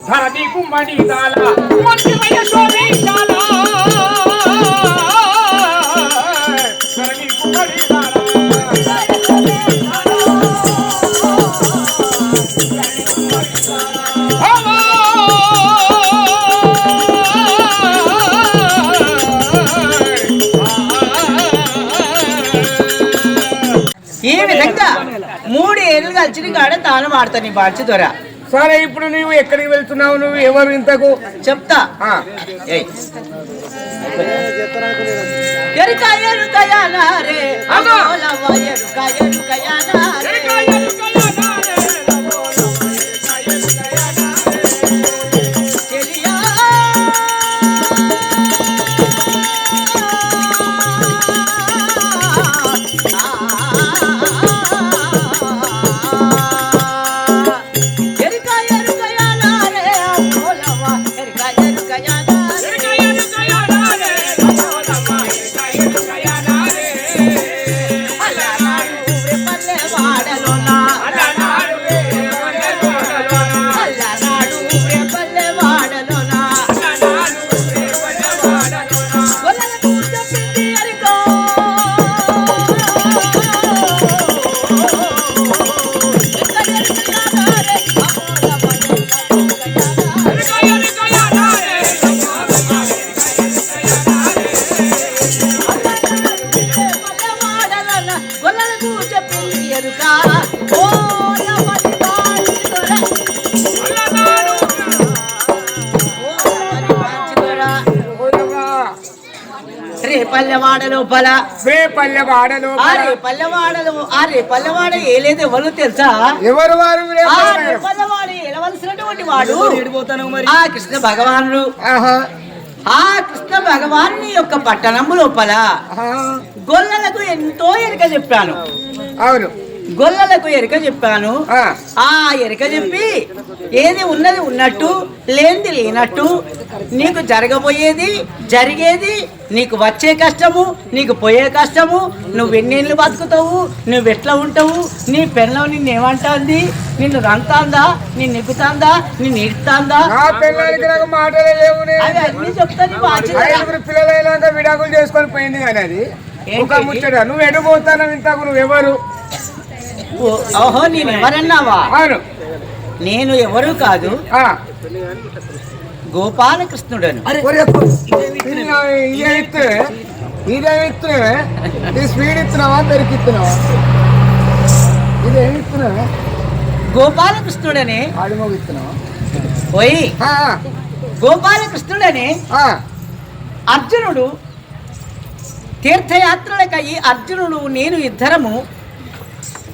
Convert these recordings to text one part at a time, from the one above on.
ధరణి కుమ్మడి దాల మంచిమయ శోభించాల ధరణి కుమ్మడి దాల ఈ విధంగా మూడు ఏళ్ళు కలిసిన కాడ తాను ఆడతాను నీ బాడ్చి దొర సరే ఇప్పుడు నువ్వు ఎక్కడికి వెళ్తున్నావు నువ్వు ఎవరు ఇంతకు చెప్తా. ఎరుక ఎరుకయానా రే అమ్మా. అమ్మోలవ్వ ఎరుక ఎరుకయానా రే. వే పల్లె వాడలు ఆ రే పల్లెవాడలు ఆ రే పల్లెవాడ ఏలేదు ఎవరు తెలుసా? ఎవరు వారు పల్లెవాడు ఎలవలసినటువంటి వాడు. ఆ కృష్ణ భగవానుడు. ఆ కృష్ణ భగవాను యొక్క పట్టణము లోపల గొల్లలకు ఎంతో ఎరుక చెప్పాను. అవును. గొల్లలకు ఎరుక చెప్పాను. ఆ, ఆ ఎరుక చెప్పి ఏది ఉన్నది ఉన్నట్టు లేనిది లేనట్టు నీకు జరగబోయేది జరిగేది నీకు వచ్చే కష్టము నీకు పోయే కష్టము నువ్వు ఎన్నేళ్ళు బతుకుతావు నువ్వు ఎట్లా ఉంటావు నీ పెళ్ళం నిన్ను ఏమంటాంది? నిన్ను రంతాందా నిన్ను ఎక్కుతాందా నిన్ను ఇడతాందా నా పిల్లలకి నాకు మాటలే లేవు నే. అవి అన్ని చెప్తాను పిల్లలైనాక విడాకులు చేసుకొని పోయింది కానీ అది. ఒక? ముచ్చట నువ్వు ఎడిపోతాను ఇంతకు నువ్వు ఎవరు? ఓ- ఓహో నేను ఎవరన్నావా? నేను ఎవరు కాదు. ఆ, గోపాలకృష్ణుడను. నిన్న ఇదే ఇస్తే ఇదే ఇస్తే ఈ స్పీడ్ ఇస్తున్నావా పెరికి ఇస్తున్నావా? ఇదేమి ఇస్తున్నావా? గోపాలకృష్ణుడనే ఆడిమోగి ఇస్తున్నావా? పోయి ఆ, గోపాలకృష్ణుడనే ఆ, అర్జునుడు తీర్థయాత్రలకయ్యి అర్జునుడు నేను ఇద్దరము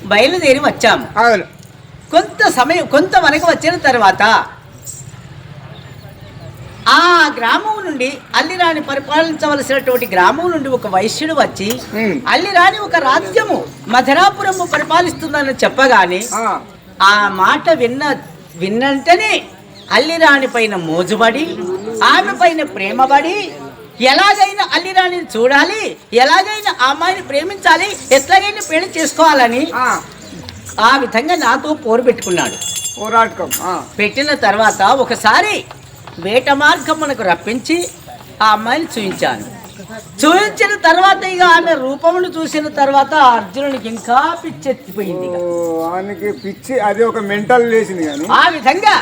బయలుదేరి వచ్చాము. అవును. కొంత సమయం కొంత మనకు వచ్చిన తర్వాత ఆ గ్రామం నుండి అల్లిరాని పరిపాలించవలసినటువంటి గ్రామం నుండి ఒక వైశ్యుడు వచ్చి. అల్లిరాని ఒక రాజ్యము మధురాపురము పరిపాలిస్తుందని చెప్పగానే ఆ, మాట విన్న విన్నంటనే అల్లిరాణి పైన మోజుబడి ఆమె పైన ప్రేమబడి ఎలాగైనా అల్లిరాణిని చూడాలి ఎలాగైనా ఆ అమ్మాయిని ప్రేమించాలి ఎట్లాగైనా పెళ్ళి చేసుకోవాలని ఆ, విధంగా నాతో పోరు పెట్టుకున్నాడు. పోరాటకం పెట్టిన తర్వాత ఒకసారి వేట మార్గం మనకు రప్పించి ఆ అమ్మాయిని చూయించాను. చూయించిన తర్వాత ఇక ఆమె రూపమును చూసిన తర్వాత అర్జునునికి ఇంకా పిచ్చెత్తిపోయింది ఆయనకి పిచ్చి అది ఒక మెంటల్ లేచింది కానీ. ఆ విధంగా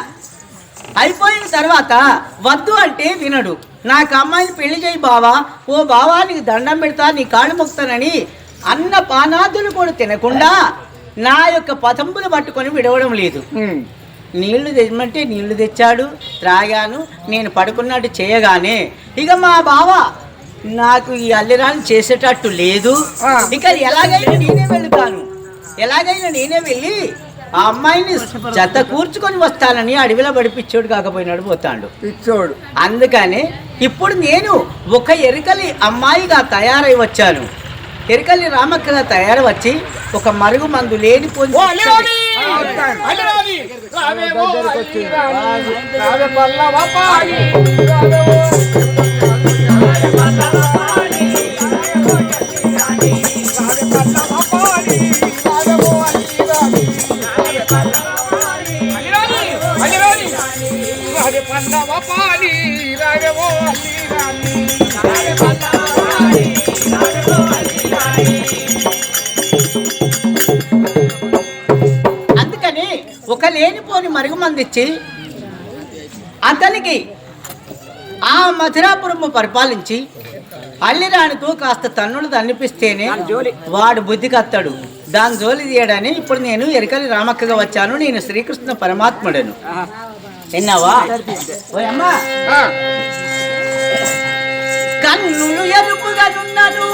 అయిపోయిన తర్వాత వద్దు అంటే వినడు. నాకు అమ్మాయిని పెళ్ళి చేయి బావా. ఓ బావా నీకు దండం పెడతా నీ కాళ్ళు మొక్తానని అన్న పానాదులు కూడా తినకుండా నా యొక్క పతంబులు పట్టుకొని విడవడం లేదు. నీళ్ళు తెమ్మంటే నీళ్ళు తెచ్చాడు త్రాగాను నేను పడుకున్నట్టు చేయగానే ఇక మా బావ నాకు ఈ అల్లిరాని చేసేటట్టు లేదు. ఇక ఎలాగైనా నేనే వెళ్తాను. ఎలాగైనా నేనే వెళ్ళి ఆ అమ్మాయిని జత కూర్చుకొని వస్తానని అడవిలో పడిపిచ్చోడు కాకపోయినాడు పోతాడు. పిచ్చోడు. అందుకని ఇప్పుడు నేను ఒక ఎరుకలి అమ్మాయిగా తయారై వచ్చాను. ఎరుకలి రామక్కగా తయారు వచ్చి ఒక మరుగు మందు లేని పొంది రావే పల్లవ పాడి, రావే ఓ రాజ పల్లవ పాలి రాజవో అల్లి రాణి ఒక లేనిపోని మరుగు మందిచ్చి అతనికి ఆ మధురాపురము పరిపాలించి అల్లిరానితో కాస్త తన్నులు తన్నిపిస్తేనే వాడు బుద్ధి కత్తాడు దాని జోలి తీయడని ఇప్పుడు నేను ఎరకలి రామక్కగా వచ్చాను. నేను శ్రీకృష్ణ పరమాత్ముడను. విన్నావా? ఓయ్ అమ్మా. ఆ, కన్నులు ఎరుపుగా నున్నను.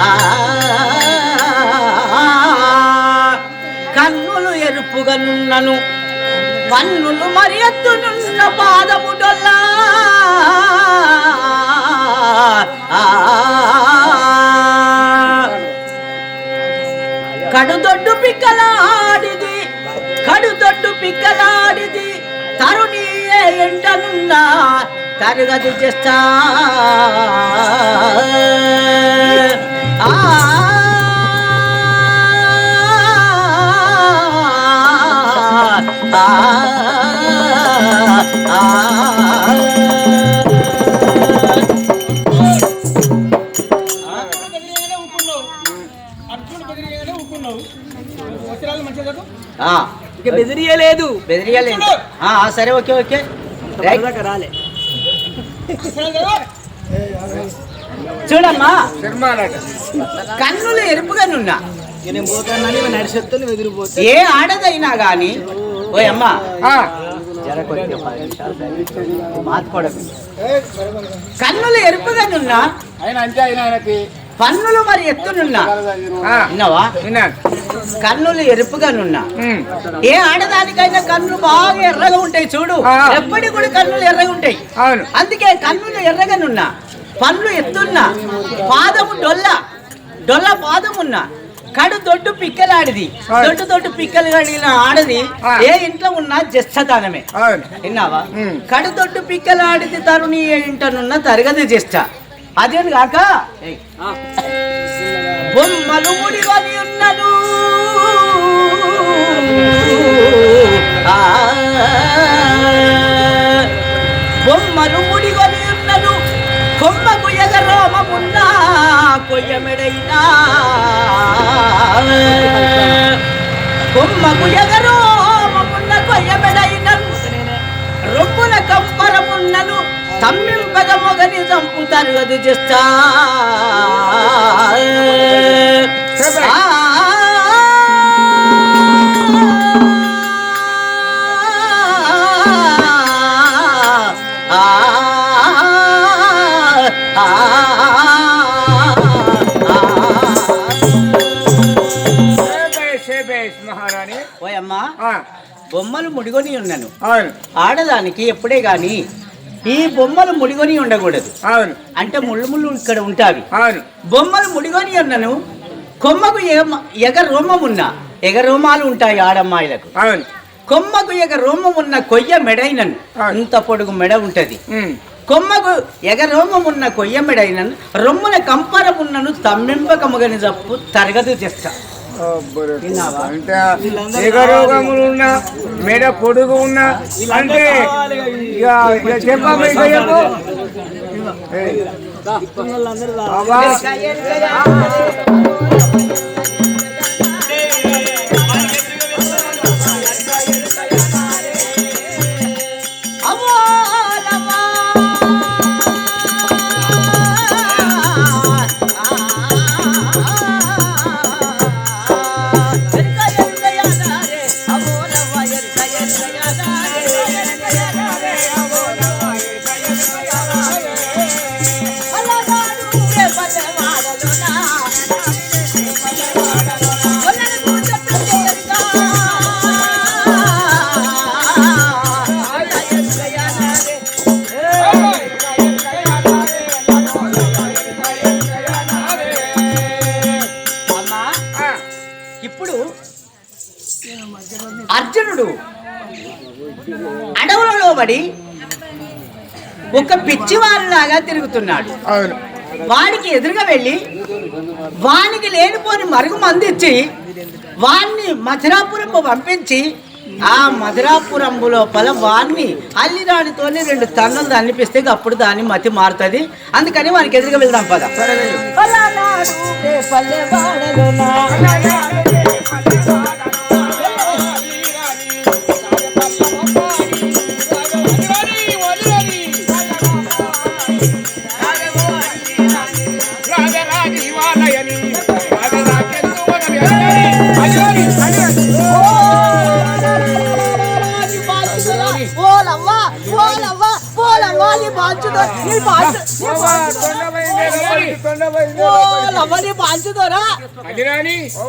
ఆ, కన్నులు వన్నులు నున్నను పన్నులు మరి ఎత్తునున్న పాదము డొల్లా కడుదొడ్డు పిక్కలాడిది కడుదొడ్డు పిక్కలాడిది తరుణి ఎంటనున్నా తరగతి చేస్తా. ఇక బెదిరియలేదు. బెదిరియలేదు. ఆ, ఆ, సరే ఓకే ఓకే. రాలే. చూడమ్మా. కన్నులు ఎరుపుగానున్నా నేను పోతానని నడిచెత్తలు ఎదిరిపోతే ఏ ఆడదైనా గాని ఓ అమ్మా. ఆ, మాత్కోడదు కన్నులు ఆయన ఆయనకి. పన్నులు మరి ఎత్తునున్నా? విన్నావా? కన్నులు ఎరుపుగానున్నా ఉమ్, ఏ ఆడదానికైనా కన్నులు బాగా ఎర్రగా ఉంటాయి చూడు. ఎప్పటికి కూడా కన్నులు ఎర్రగా ఉంటాయి. అవును. అందుకే కన్నులు ఎర్రగానున్నా పళ్ళు ఎత్తున్నా. పాదము డొల్ల. డొల్ల పాదమున్నా. కడు దొడ్డు పిక్కలాడిది. దొడ్డు దొడ్డు పిక్కలు కడిగిన ఆడది. ఏ ఇంట్లో ఉన్నా జస్తదానమే అవును విన్నావా ఉమ్. కడు దొడ్డు పిక్కలాడిది తరుణి ఏ ఇంటనున్న తరగతి చేస్తా అదేం కాక. బొమ్మలు ముడివని ఉన్నను మొగని చంపు తరగతి చేస్తా ఓయమ్మా బొమ్మలు ముడిగొని ఉన్నాను ఆడదానికి ఎప్పుడే గాని ఈ బొమ్మలు ముడిగొని ఉండకూడదు. అవును. అంటే ముళ్ళు ముళ్ళు ఇక్కడ ఉంటావి. అవును. బొమ్మలు ముడిగొని అన్నను కొమ్మకు ఎగ- రోమం ఉన్న ఎగ రోమాలు ఉంటాయి ఆడమ్మాయిలకు. అవును. కొమ్మకు ఎగ రోమం ఉన్న కొయ్య మెడైనను. ఇంత పొడుగు మెడ ఉంటది. కొమ్మకు ఎగ రోమం ఉన్న కొయ్య మెడైనను రొమ్మున కంపరమున్నను తమ్మింపకముగని జప్పు తరగతి చేస్తా? అంటే ఎగరోగములు ఉన్నా మెడ పొడుగు ఉన్నా అంటే ఇక ఇక చెప్పమ్మా ఇక చెప్పు. ఏయ్, అర్జునుడు అడవులలో పడి ఒక పిచ్చివారిలాగా తిరుగుతున్నాడు. వాడికి ఎదురుగా వెళ్ళి వానికి లేనిపోని మరుగు మందిచ్చి వాణ్ణి మథురాపురం పంపించి ఆ మధురాపురంబు లోపల వారిని అల్లిరాడితోనే రెండు తన్నులు అనిపిస్తే అప్పుడు దాని మతి మారుతుంది. అందుకని వానికి ఎదురుగా వెళ్దాం పద.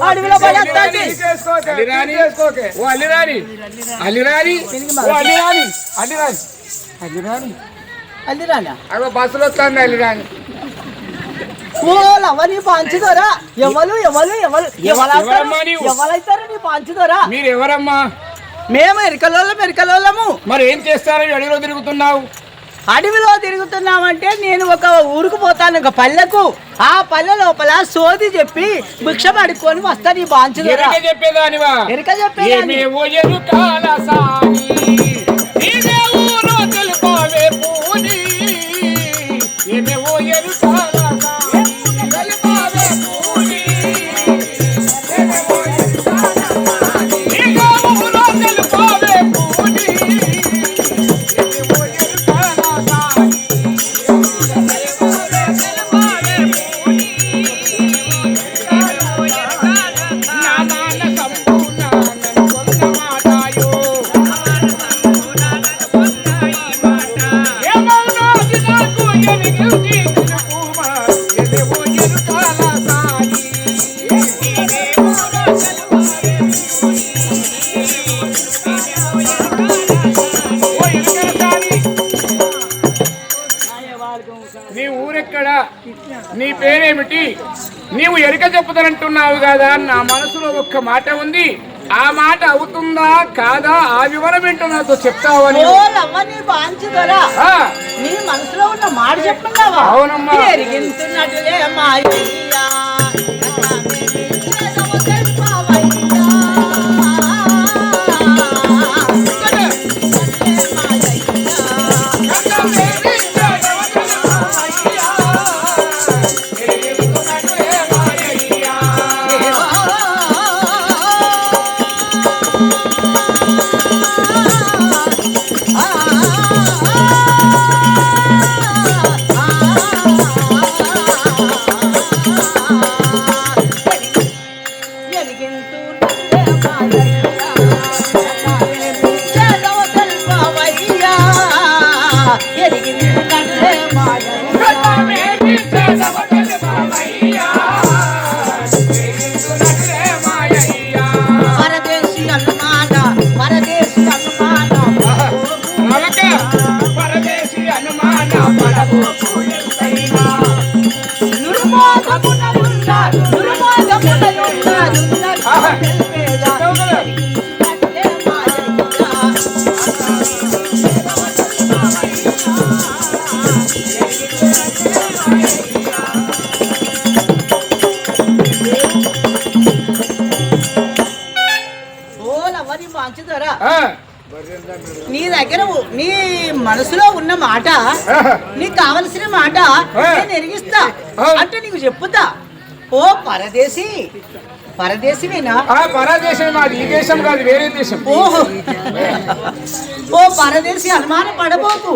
అడవిలో ఓ అల్లిరాని అల్లిరాని ఓ అల్లిరాని అల్లిరాని అల్లిరాని అల్లిరానా? అగో బస్సులో అల్లిరాని నీ బాంచుదోరా? ఎవరు ఎవరు ఎవరు? ఎవరైతారు? నీ బాంచుదోరా మీరు ఎవరమ్మా మేము ఎరికలోళ్ళం ఎరికలోళ్ళము. మరి ఏం చేస్తారని అడిగిలో తిరుగుతున్నావు? అడవిలో తిరుగుతున్నామంటే నేను ఒక ఊరుకు పోతాను ఒక పల్లెకు. ఆ పల్లె లోపల సోది చెప్పి భిక్షం అడుక్కొని వస్తా నీ బాంచుదోరా ఎరక చెప్పేదానివా? ఎరక చెప్పేదాన్ని. నీ పేరేమిటి? నీవు ఎరిక చెప్పుతానంటున్నావు కదా? నా మనసులో ఒక్క మాట ఉంది. ఆ మాట అవుతుందా కాదా? ఆ వివరం ఏంటో నాతో చెప్తావని నీ మనసులో ఉన్న మాట చెప్పుకున్నావా అవునమ్మా. నీకు కావలసిన మాట. నేను ఎరిగిస్తా. అంటే నీకు చెప్పుతా. ఓ పరదేశి పరదేశమేనా? పరదేశం మాది. ఈ దేశం కాదు వేరే దేశం. ఓహో. ఓ పరదేశి అనుమాన పడబోకు.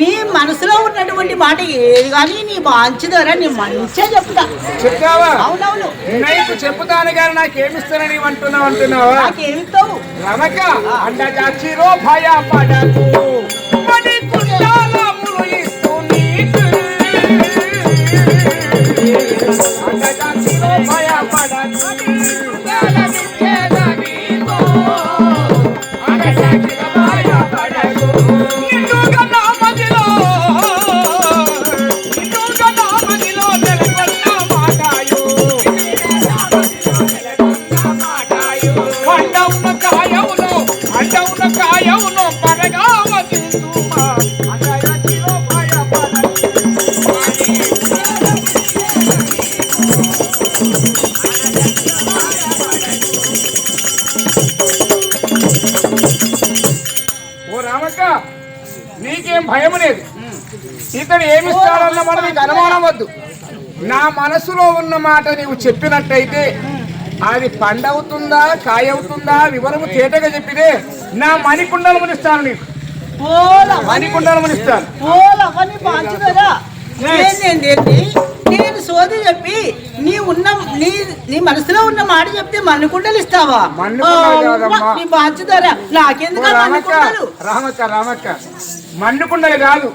నీ మనసులో ఉన్నటువంటి మాట ఏది కానీ నీ మంచిదరా నీ మంచిగా చెప్తా. చెప్తావా? అవునవును. నీకు చెప్తాను కానీ నాకేమిస్తానని అంటున్నావు అంటున్నావా? నాకేమిస్తావు రమక Deus. నాకేం భయం లేదు. ఇతడు ఏమిస్తాడన్న మన నీకు అనుమానం వద్దు. నా మనసులో ఉన్న మాట నీవు చెప్పినట్టయితే అది పండవుతుందా కాయవుతుందా వివరము తేటగా చెప్పితే నా మణికుండలముని ఇస్తాను నీకు. పోలవ్వని మణికుండలముని సోది చెప్పి నీ ఉన్న నీ నీ మనసులో ఉన్న మాట చెప్తే మన్నుకుండలు ఇస్తావా? మన్నుకుండలు. నీ బాంచుదరా నాకెందుకు రామక్క మన్నుకుండలు? రామక్క మణికుండలు కాదు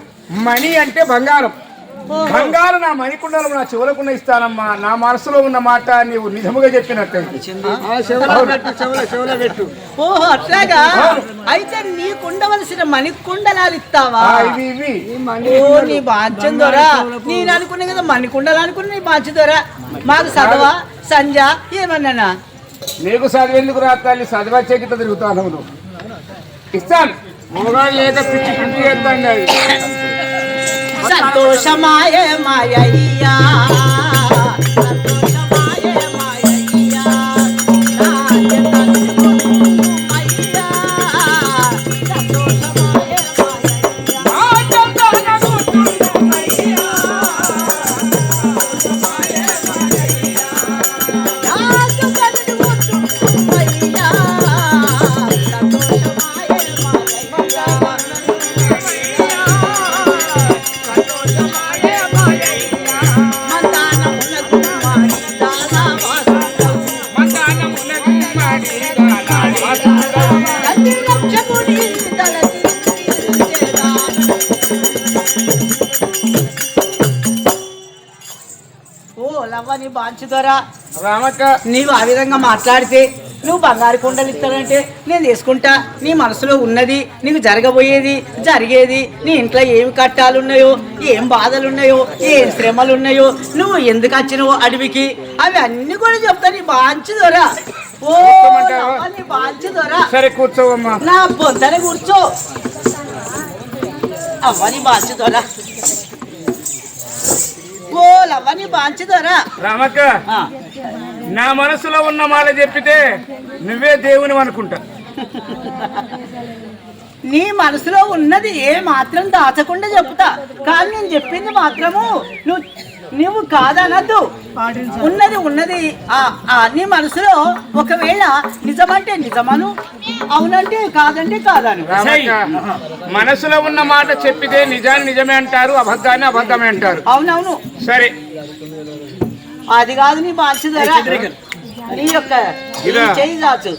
మణి అంటే బంగారం. బంగారు నా మణికుండలం నా చెవులకున్న ఇస్తానమ్మా. నా మనసులో ఉన్న మాట నీవు నిజముగా చెప్పినట్టయితే ఓహో అట్లాగా? అయితే నీకుండవలసిన మణికుండలాలు ఇస్తావా? ఓ నీ బాంచం దొరా. నేను అనుకున్నా కదా మణికుండలు అనుకున్నా నీ బాంచం దొరా. మాకు చదవా సంజ ఏమన్నానా? నీకు చదివేందుకు రాత్రాలి చదివచ్చే గిట్ట తిరుగుతాను ఇస్తాను. మొగాడు లేక పిచ్చి పిచ్చి చేస్తాను అది సంతోషమాయ బాంచుదరా రామక్క. నీవు ఆ విధంగా మాట్లాడితే నువ్వు బంగారు కొండలు ఇస్తానంటే నేను తీసుకుంటా. నీ మనసులో ఉన్నది నీకు జరగబోయేది జరిగేది నీ ఇంట్లో ఏమి కట్టాలు ఉన్నాయో ఏం బాధలు ఉన్నాయో ఏం శ్రమలు ఉన్నాయో నువ్వు ఎందుకు వచ్చినావో అడవికి? అవి అన్ని కూడా చెప్తా నీ బాంచు దొరా ఓ నీ సరే కూర్చోవమ్మా. నా పొందన కూర్చో. అవ్వని బాంచు దొరా రామక్క. నా మనసులో ఉన్న మాట చెప్పితే నువ్వే దేవుని అనుకుంటా. నీ మనసులో ఉన్నది ఏ మాత్రం దాచకుండా చెప్తా. కానీ నేను చెప్పింది మాత్రము నువ్వు నువ్వు కాదనద్దు. ఉన్నది ఉన్నది. ఆ ఆ నీ మనసులో ఒకవేళ నిజమంటే నిజమను అవునంటే కాదంటే కాదను. మనసులో ఉన్న మాట చెప్పితే నిజాన్ని నిజమే అంటారు అబద్ధాన్ని అబద్ధమే అంటారు. అవునవును. సరే. అది కాదు నీ బాధ్యత. నీ యొక్క? చేయి ఆగు.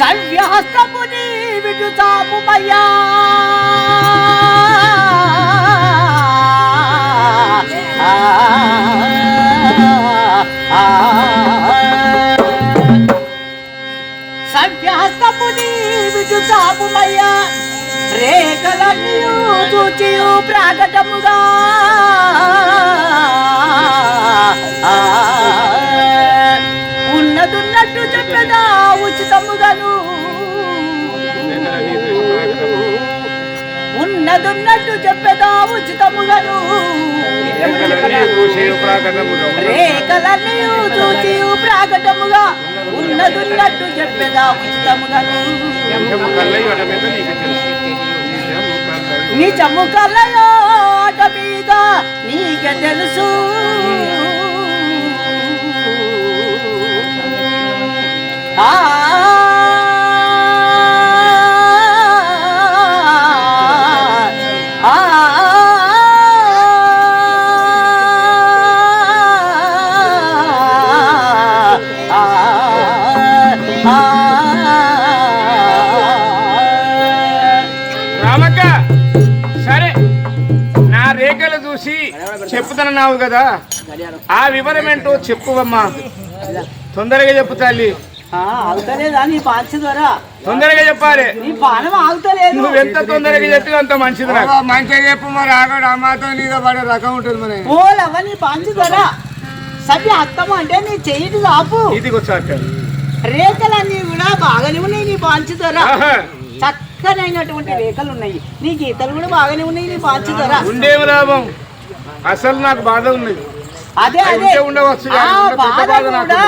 సవ్యహస్తము నీ విటు చాపుమయ్యా సవ్యహస్తము నీ విటు చాపుమయ్యా రేఖలన్నీయు చూచియు ప్రాకటముగా. ఉన్నదున్నట్టు చెప్పదా ఉచితముగాను. ఉన్నదున్నట్టు చెప్పదా ఉచితముగాను. రేఖలన్నీయు చూచియు ప్రాకటముగా ఉన్నదున్నట్టు చెప్పదా ఉచితముగాను నిజము కలయోట మీద నీకే తెలుసు. ఆ చెప్పుతున్నావు కదా? ఆ వివరం ఏంటో చెప్పువమ్మా. తొందరగా చెప్పు తల్లి. ఆ, ఆగుతలేదా నీ పాంచ ద్వారా. తొందరగా చెప్పాలి. నీ పానం ఆగుతలేదు. నువ్వు ఎంత తొందరగా చెప్పినా అంత మంచిది నాకు. మంచిగా చెప్పు మరి ఆగడు అమ్మాతో నీతో పడే రకం ఉంటుంది మరి. ఓలవ్వ నీ పాంచ ద్వారా. సభ్య అత్తము అంటే నీ చెయ్యి ఆపు. ఇదిగో చాక. రేఖలన్నీ కూడా బాగానే ఉన్నాయి నీ పాంచ ద్వారా. చక్కనైనటువంటి రేఖలు ఉన్నాయి. నీ గీతలు కూడా బాగానే ఉన్నాయి నీ పాంచ ద్వారా. ఉండేమి లాభం? అసలు నాకు బాధ ఉన్నది అదే అదే. ఉండవచ్చు, బాధ కూడా.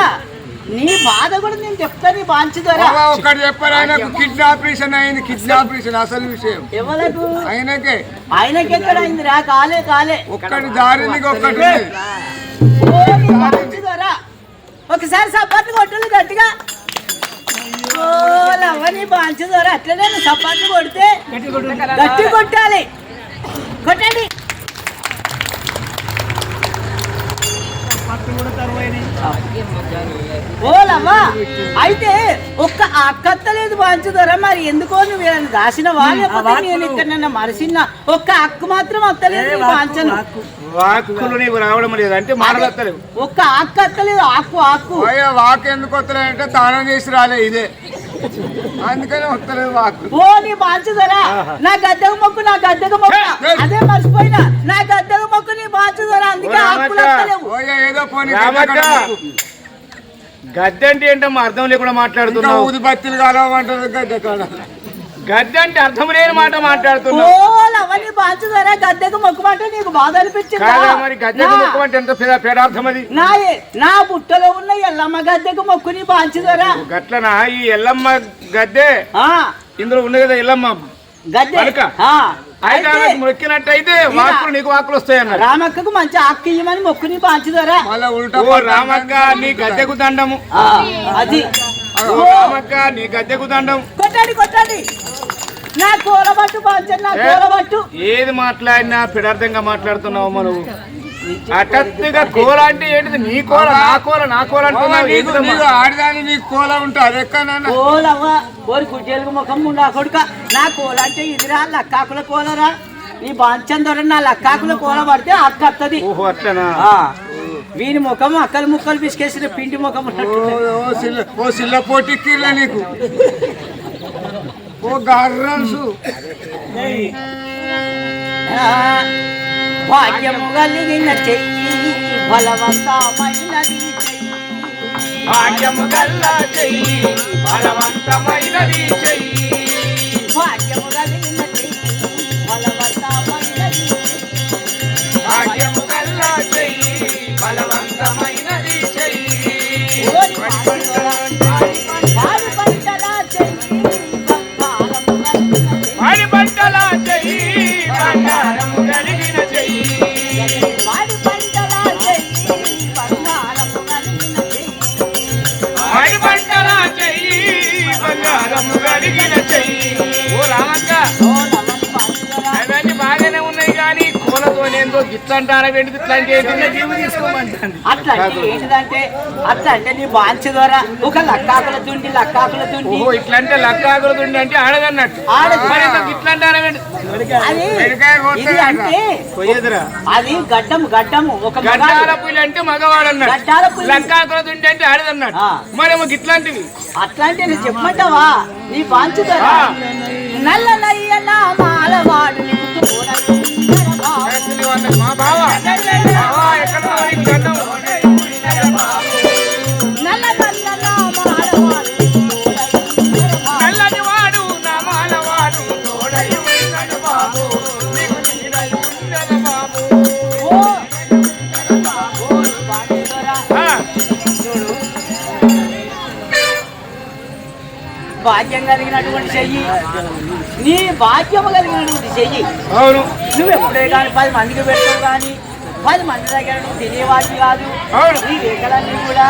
నీ బాధ కూడా నేను చెప్తా నీ బాంచి ద్వారా. బాబా ఒక్కటి చెప్పారు ఆయనకు కిడ్నీ ఆపరేషన్ అయింది కిడ్నీ ఆపరేషన్ అసలు విషయం. ఎవరకు ఆయనకే. ఆయనకి ఎక్కడ అయిందిరా కాలే కాలే. ఒక్కటి దారిని ఒక్కటి ఉంది. బాంచి ద్వారా. ఒకసారి సపాట్లు కొట్టాలి గట్టిగా. ఓ లవ్వ నీ బాంచి ద్వారా. అట్లనే సపాట్లు కొడితే గట్టి కొట్టాలి. కొట్టండి. ఓ లవ్వ అయితే ఒక్క అక్కత్తలేదు బాంచుదరా మరి ఎందుకో నువ్వు వీళ్ళని దాసిన వాళ్ళే నేను ఇక్కడ మరిసిన ఒక్క అక్కు మాత్రం అత్తలేదు నీ బాంచను. వాక్కులు నీకు రావడం లేదు అంటే ఒక్క ఆకు అత్తలేదు ఆకు ఆకు. వాక్ ఎందుకు వస్తలేదంటే తానం చేసి రాలే ఇదే. అందుకని వస్తలేదు వాక్ ఓ నీ బాంచుదరా నా గద్దెకు మొక్కు నా గద్దెకు మొక్కు. అదే మర్చిపోయినా. నా గద్దెకు మొక్కు నీ బాంచుదరా అందుకే ఆకులు ఏదో పోనీ గద్దె అంటే ఏంటమ్మా అర్థం లేకుండా మాట్లాడుతున్నావు. బత్తిలు కాలమంటారు గడ్డ కాడ గద్దె అంటే అర్థం లేని మాట మాట్లాడుతున్నావు. బాంచుదరా గద్దెకు మొక్కుమంటే నీకు బాధ అనిపించిందా మరి గద్దెకు అంటే ఎంత పేడార్థం అది? నా నా బుట్టలో ఉన్న ఎల్లమ్మ గద్దెకు మొక్కుని బాంచుదరా గట్లనా? ఈ ఎల్లమ్మ గద్దె ఇందులో ఉంది కదా ఎల్లమ్మ. మొక్కినట్టయితే వాక్కులు నీకు వాక్కులు వస్తాయి అన్నారు రామక్కకు మంచి ఆకు ఇయ్యమని మొక్కుని బాంచుదరా మళ్ళా ఉల్టా ఓ రామక్క నీ గద్దెకు దండము. అది. రామక్క నీ గద్దెకు దండం కొట్టండి కొట్టండి. నా కూరబట్టు బాంచండి నా కూరబట్టు. ఏది మాట్లాడినా పిడార్థంగా మాట్లాడుతున్నావు మనం హఠాత్తుగా కూర అంటే ఏంటిది? నీ కూర నా కూర నా కూర బాబా, అంటున్నావు ఆడదాని నీకు కోల ఉంటుంది ఎక్కడన్నా? కోలవ్వ కోరి గుడ్డేలుగు ముఖం ఉండా కొడుక. నా కోల అంటే ఇదిరా లక్కాకుల కోలరా. నీ బాంచం దొర నా లక్కాకుల కోల పడితే అక్క వత్తది ఓహో అట్లనా? ఆ, వీని ముఖం అక్కలు ముక్కలు పిసికేసిన పిండి ముఖం ఓ సిల్ల ఓ సిల్ల పోటీకిర్లే నీకు. ఓ గార్రన్సు ఆ, భాగ్యము కలిగిన చెయ్యి బలవంతమైనది భాగ్యము గల్లా చెయ్యి బలవంతమైనది చెయ్యి. భాగ్యము కలిగిన అంటారా జీవు తీసుకోమంటాను. అట్లా అంటే ఏంటిదంటే అట్లా అంటే నీ బాంచు ద్వారా ఒక లక్కాకుల తుండి లక్కాకుల తుండి. ఓహో ఇట్లంటే లక్కాకులదుండి అంటే ఆడదన్నట్టు. ఆడది. మరి ఎందుకు ఇట్లా అంటారా ఏంటి అంటే అది గడ్డము గడ్డము. ఒక గడ్డాల. పులి అంటే మగవాడు అన్నాడు పులి. లక్కాకులదుండి అంటే ఆడదన్నాడు. మరేమో ఇట్లాంటివి? అట్లా అంటే నేను చెప్పమంటావా? నీ బాంచు ద్వారా. నల్ల నయ్య నా మాలవాడు. మా బావ. ఎక్కడ భాగ్యం కలిగినటువంటి చెయ్యి. నీ భాగ్యము కలిగినటువంటి చెయ్యి. అవును. నువ్వు ఎప్పుడే కానీ పది మందికి పెట్టవు కానీ పది మంది దగ్గర నువ్వు తినేవాడివి కాదు. నీ రేఖలన్నీ కూడా